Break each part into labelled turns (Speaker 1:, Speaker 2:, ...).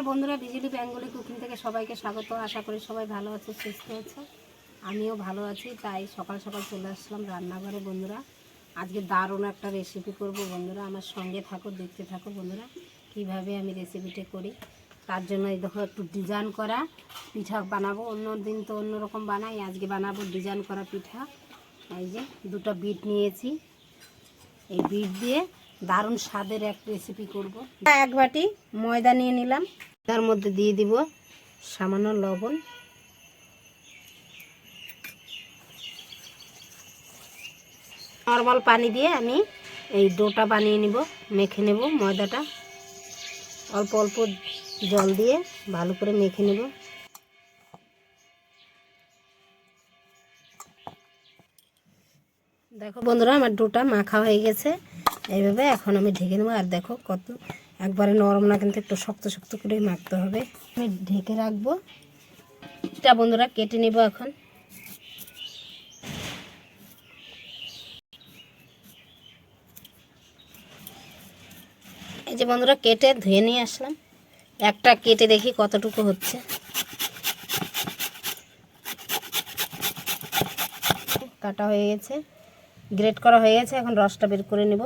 Speaker 1: নমস্কার বন্ধুরা, বিজলি Bengali cooking থেকে সবাইকে স্বাগত। আশা করি সবাই ভালো আছে, সুস্থ আছে। আমিও ভালো আছি, তাই সকাল সকাল চলে আসলাম রান্নাঘরে বন্ধুরা। আজকে দারুণ একটা রেসিপি করব বন্ধুরা, আমার সঙ্গে থাকো, দেখতে থাকো বন্ধুরা, কীভাবে আমি রেসিপিটা করি। তার জন্য এই দেখো একটু ডিজাইন করা পিঠা বানাবো অন্য দিন তো অন্যরকম বানাই, আজকে বানাবো ডিজাইন করা পিঠা। এই যে দুটো বিট নিয়েছি। এই বিট দিয়ে দারুণ স্বাদের এক রেসিপি করব। এক বাটি ময়দা নিয়ে নিলাম। তার মধ্যে দিয়ে দিব সামান্য লবণ। নর্মাল পানি দিয়ে আমি এই ডোটা বানিয়ে নিব, মেখে নেব ময়দাটা। অল্প অল্প জল দিয়ে ভালো করে মেখে নেব। দেখো বন্ধুরা, আমার ডোটা মাখা হয়ে গেছে। এইভাবে এখন আমি ঢেকে নেব। আর দেখো কত, একবারে নরম না, কিন্তু একটু শক্ত শক্ত করে মাখতে হবে। আমি ঢেকে রাখব। এটা বন্ধুরা, কেটে নেব এখন। এই যে বন্ধুরা, কেটে ধুয়ে নিয়ে আসলাম। একটা কেটে দেখি কতটুকু হচ্ছে। কাটা হয়ে গেছে, গ্রেট করা হয়ে গেছে। এখন রসটা বের করে নেব।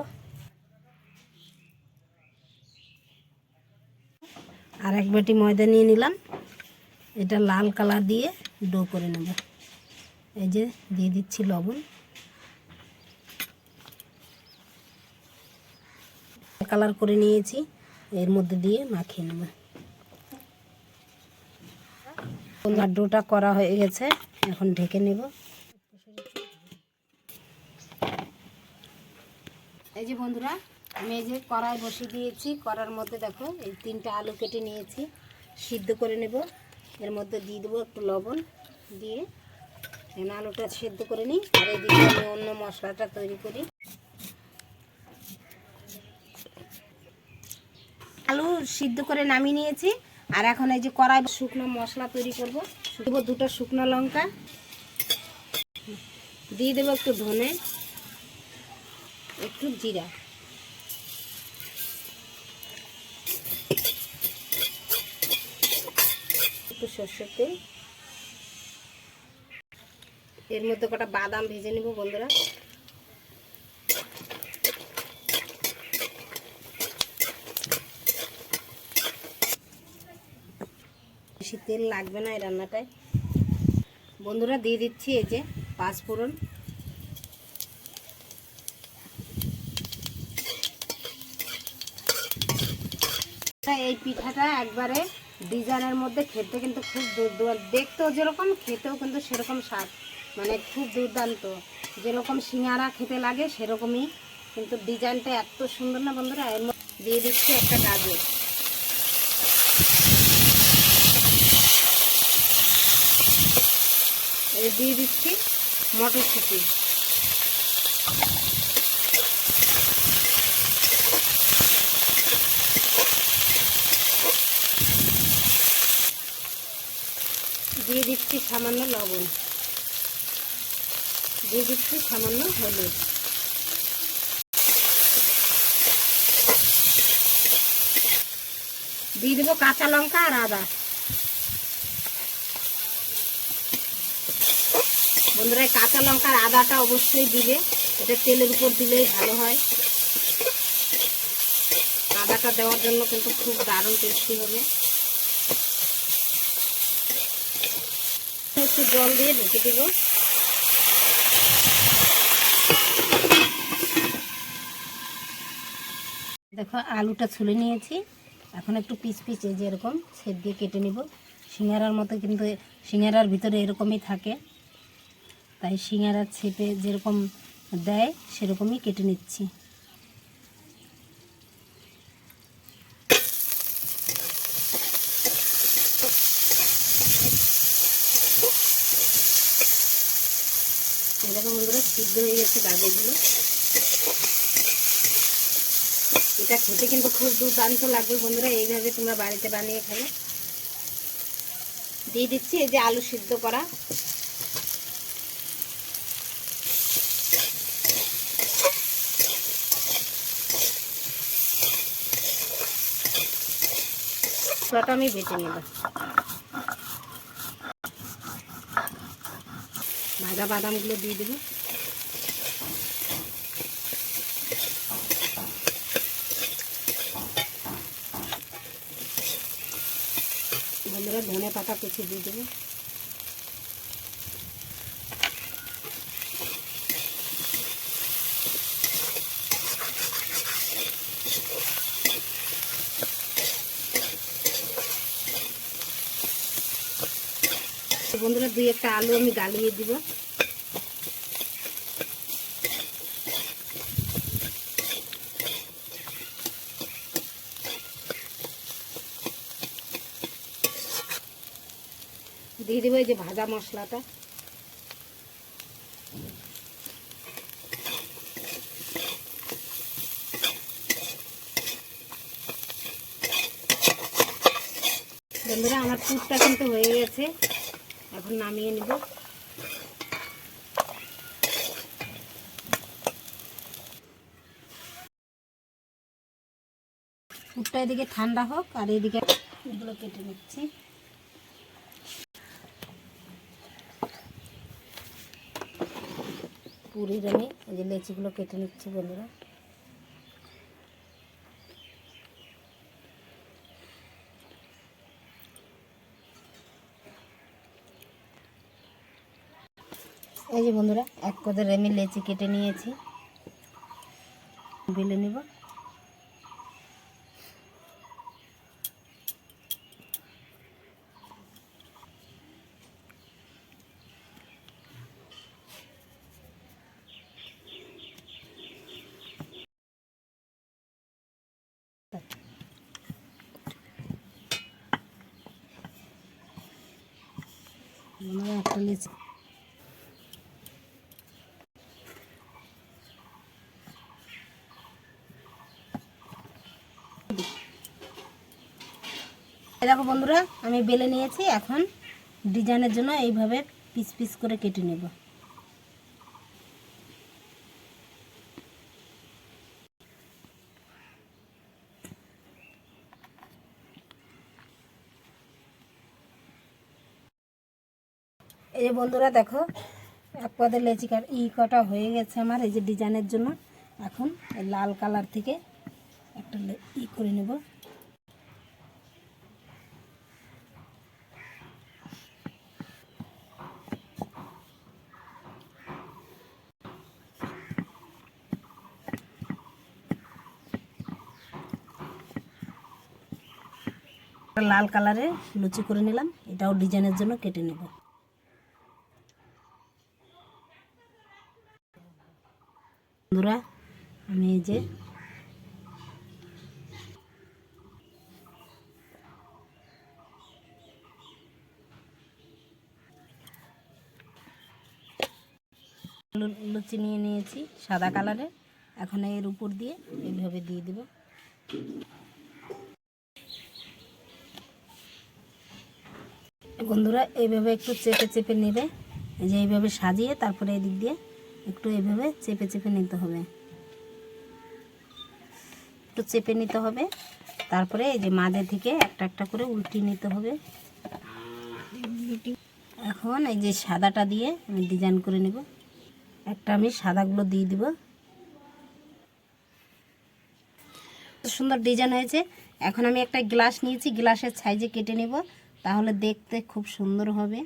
Speaker 1: আর এক বাটি ময়দা নিয়ে নিলাম। এটা লাল কালার দিয়ে ডো করে নেব। এই যে দিয়ে দিচ্ছি লবণ। কালার করে নিয়েছি, এর মধ্যে দিয়ে মাখিয়ে নেব। ডোটা করা হয়ে গেছে, এখন ঢেকে নেব। এই যে বন্ধুরা আমি এই যে কড়াই বসিয়ে দিয়েছি, কড়ার মধ্যে দেখো এই তিনটা আলু কেটে নিয়েছি। সিদ্ধ করে নেব। এর মধ্যে দিয়ে দেবো একটু লবণ দিয়ে। এখানে আলুটা সিদ্ধ করে নিই। আর এদিকে আমি অন্য মশলাটা তৈরি করি। আলু সিদ্ধ করে নামিয়ে নিয়েছি। আর এখন এই যে কড়াই শুকনো মশলা তৈরি করব। দেবো দুটো শুকনো লঙ্কা। দিয়ে দেবো একটু ধনে। একটু জিরা। একটু সর্ষের তেল। এর মধ্যে কটা বাদাম ভেজে নেব বন্ধুরা। বেশি তেল লাগবে না এই রান্নাটায়। বন্ধুরা দিয়ে দিচ্ছি এই যে পাঁচফোড়ন এই পিঠাটা একবারে ডিজাইনের মধ্যে খেতে কিন্তু খুব দুর্দান্ত। দেখতেও যেরকম, খেতেও কিন্তু সেরকম স্বাদ। মানে খুব দুর্দান্ত। যেরকম সিঙ্গারা খেতে লাগে, সেরকমই কিন্তু ডিজাইনটা এত সুন্দর না বন্ধুরা? এর দিয়ে দিচ্ছি একটা গাজর। দিয়ে দিচ্ছি মটরশুঁটি। দিচ্ছি সামান্য লবণ। দিয়ে দিচ্ছি সামান্য হলুদ। দিয়ে দেবো কাঁচা লঙ্কা আর আদা। বন্ধুরা কাঁচা লঙ্কার আদাটা অবশ্যই দিবে। এটা তেলের উপর দিলেই ভালো হয়। আদাটা দেওয়ার জন্য কিন্তু খুব দারুণ টেস্টি হবে। একটু জল দিয়ে ঢেকে দেব। দেখো, আলুটা ছুলে নিয়েছি। এখন একটু পিস পিস এই যে এরকম দিয়ে কেটে নিব। সিঙ্গারার মতো কিন্তু সিঙ্গারার ভিতরে এরকমই থাকে। তাই সিঙ্গারার ছেপে যেরকম দেয়, সেরকমই কেটে নিচ্ছি এরকম বন্ধুরা সিদ্ধ হয়ে গেছে গাজরগুলো এটা খেতে কিন্তু খুব দুর্দান্ত লাগবে বন্ধুরা, এইভাবে তোমরা বাড়িতে বানিয়ে খাবে। দিয়ে দিচ্ছি এই যে আলু সিদ্ধ করা। মশলাটা আমি বেটে নেব। ভাজা বাদামগুলো দিয়ে দেবো। বন্ধুরা ধনে পাতা কুচি দিয়ে দেবো। বন্ধুরা দুই একটা আলু আমি গালিয়ে দিব। দিয়ে দেবো এই যে ভাজা মশলাটা। বন্ধুরা, আমার পুরটা কিন্তু হয়ে গেছে। এখন নামিয়ে নিব। পুরটা এদিকে ঠান্ডা হোক, আর এদিকে কেটে নিচ্ছি। পুরির আমি এই যে লেচিগুলো কেটে নিচ্ছি বন্ধুরা। এই যে বন্ধুরা, এক কদের আমি লেচি কেটে নিয়েছি। বেলে নেব। দেখো বন্ধুরা আমি বেলে নিয়েছি এখন ডিজাইনের জন্য এইভাবে পিস পিস করে কেটে নেব। এই বন্ধুরা দেখো এক পদের লেচি কাট ই কটা হয়ে গেছে আমার, এই যে ডিজাইনের জন্য। এখন লাল কালার থেকে একটা ই করে নেব। লাল কালারে লুচি করে নিলাম, এটাও ডিজাইনের জন্য কেটে নেব বন্ধুরা আমি এই যে লু- লুচি নিয়ে নিয়েছি, সাদা কালারের। এখন এর উপর দিয়ে এইভাবে দিয়ে দেবো। বন্ধুরা, এইভাবে একটু চেপে চেপে নেবে। যে এইভাবে সাজিয়ে তারপরে এদিক দিয়ে একটু এইভাবে চেপে চেপে নিতে হবে। একটু চেপে নিতে হবে। তারপরে এই যে মাঝে থেকে একটা একটা করে উল্টি নিতে হবে। এখন এই যে সাদাটা দিয়ে আমি ডিজাইন করে নেব। একটা আমি সাদাগুলো দিয়ে দিব। সুন্দর ডিজাইন হয়েছে। এখন আমি একটা গ্লাস নিয়েছি, গ্লাসের সাইজে কেটে নেব, তাহলে দেখতে খুব সুন্দর হবে।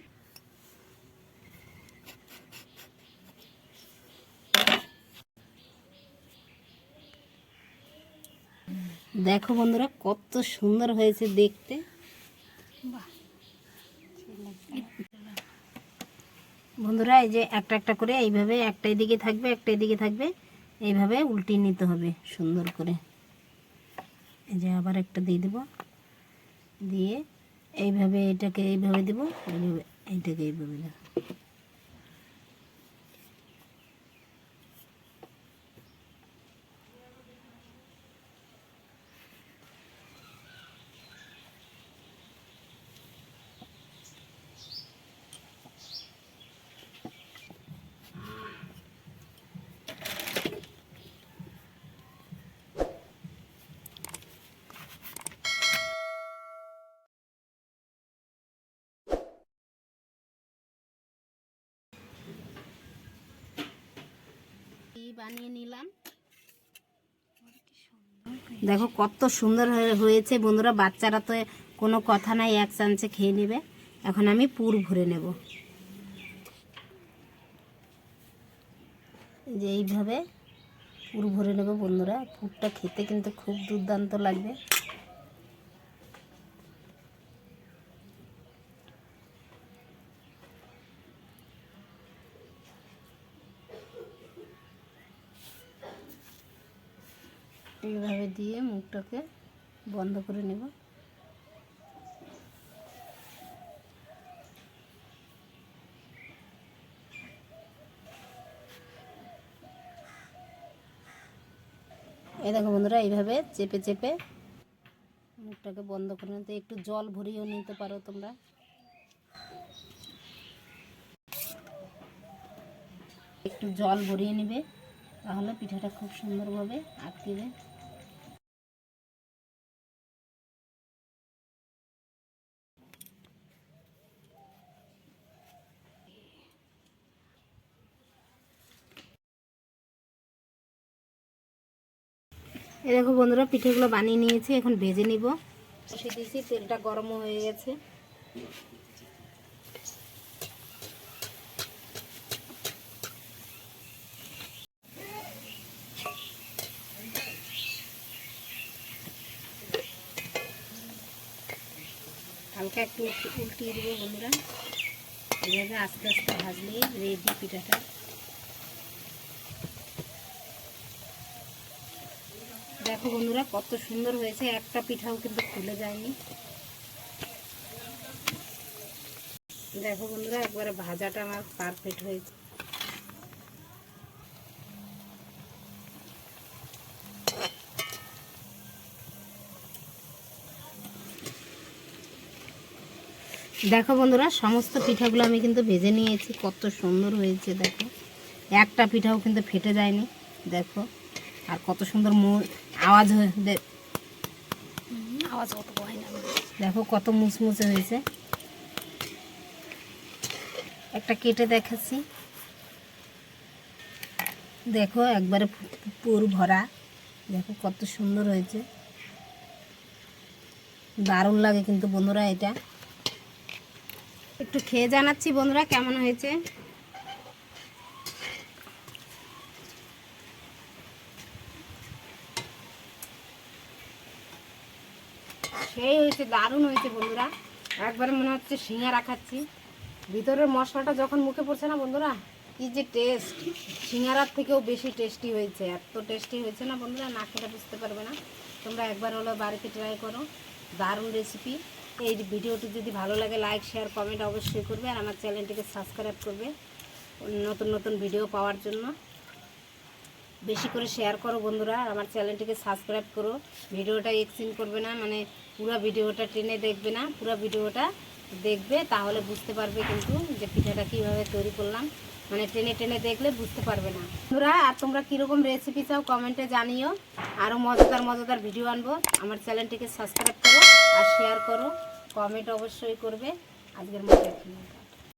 Speaker 1: দেখো বন্ধুরা, কত সুন্দর হয়েছে দেখতে। বন্ধুরা, এই যে একটা একটা করে এইভাবে একটা এদিকে থাকবে একটা এদিকে থাকবে, এইভাবে উল্টিয়ে নিতে হবে সুন্দর করে। এই যে আবার একটা দিয়ে দেবো। দিয়ে এইভাবে এটাকে এইভাবে দেবো, এইভাবে, এইটাকে এইভাবে দেবো। বানিয়ে নিলাম। দেখো কত সুন্দর হয়ে- হয়েছে। বন্ধুরা, বাচ্চারা তো কোনো কথা নাই, এক চান্সে খেয়ে নেবে। এখন আমি পুর ভরে নেব। যে এইভাবে পুর ভরে নেব বন্ধুরা। পুরটা খেতে কিন্তু খুব দুর্দান্ত লাগবে এইভাবে দিয়ে মুখটাকে বন্ধ করে নেব। এই দেখো বন্ধুরা, এইভাবে চেপে চেপে মুখটাকে বন্ধ করে নিতে, একটু জল ভরিয়েও নিতে পারো তোমরা। একটু জল ভরিয়ে নেবে, তাহলে পিঠাটা খুব সুন্দরভাবে আটকেবে এই দেখো বন্ধুরা, পিঠেগুলো বানিয়ে নিয়েছি, এখন ভেজে নিব। বসিয়ে দিয়েছি, তেলটা গরমও হয়ে গেছে। হালকা একটু উল্টি- উল্টিয়ে দেবো বন্ধুরা। এইভাবে আস্তে আস্তে ভাজলেই রেডি পিঠাটা। দেখো বন্ধুরা, কত সুন্দর হয়েছে। একটা পিঠাও কিন্তু খুলে যায়নি। দেখো বন্ধুরা, একবারে ভাজাটা আমার পারফেক্ট হয়েছে। দেখো বন্ধুরা, সমস্ত পিঠাগুলো আমি কিন্তু ভেজে নিয়েছি। কত সুন্দর হয়েছে, দেখো। একটা পিঠাও কিন্তু ফেটে যায়নি, দেখো। আর কত সুন্দর আওয়াজ
Speaker 2: আওয়াজ অত হয় না।
Speaker 1: দেখো কত মুচমুচে হয়েছে। একটা কেটে দেখাচ্ছি। দেখো একবারে পুর ভরা। দেখো কত সুন্দর হয়েছে। দারুণ লাগে কিন্তু বন্ধুরা এটা। একটু খেয়ে জানাচ্ছি বন্ধুরা কেমন হয়েছে। সেই হয়েছে, দারুণ হয়েছে বন্ধুরা। একবারে মনে হচ্ছে সিঙ্গারা খাচ্ছি। ভিতরের মশলাটা যখন মুখে পড়ছে না বন্ধুরা, কি যে টেস্ট সিঙ্গারার থেকেও বেশি টেস্টি হয়েছে। এত টেস্টি হয়েছে না বন্ধুরা, না খেলে বুঝতে পারবে না। তোমরা একবার হলো বাড়িতে ট্রাই করো। দারুণ রেসিপি এই ভিডিওটি যদি ভালো লাগে লাইক শেয়ার কমেন্ট অবশ্যই করবে আর আমার চ্যানেলটিকে সাবস্ক্রাইব করবে নতুন নতুন ভিডিও পাওয়ার জন্য। বেশি করে শেয়ার করো বন্ধুরা আমার চ্যানেলটিকে সাবস্ক্রাইব করো। ভিডিওটা এক্সচেঞ্জ করবে না মানে পুরো ভিডিওটা টেনে দেখবে না, পুরো ভিডিওটা দেখবে, তাহলে বুঝতে পারবে কিন্তু যে পিঠাটা কীভাবে তৈরি করলাম। মানে টেনে টেনে দেখলে বুঝতে পারবে না। বন্ধুরা, আর তোমরা কীরকম রেসিপি চাও কমেন্টে জানিও। আরও মজাদার মজাদার ভিডিও আনব। আমার চ্যানেলটিকে সাবস্ক্রাইব করো আর শেয়ার করো। কমেন্ট অবশ্যই করবে। আজকের মতো।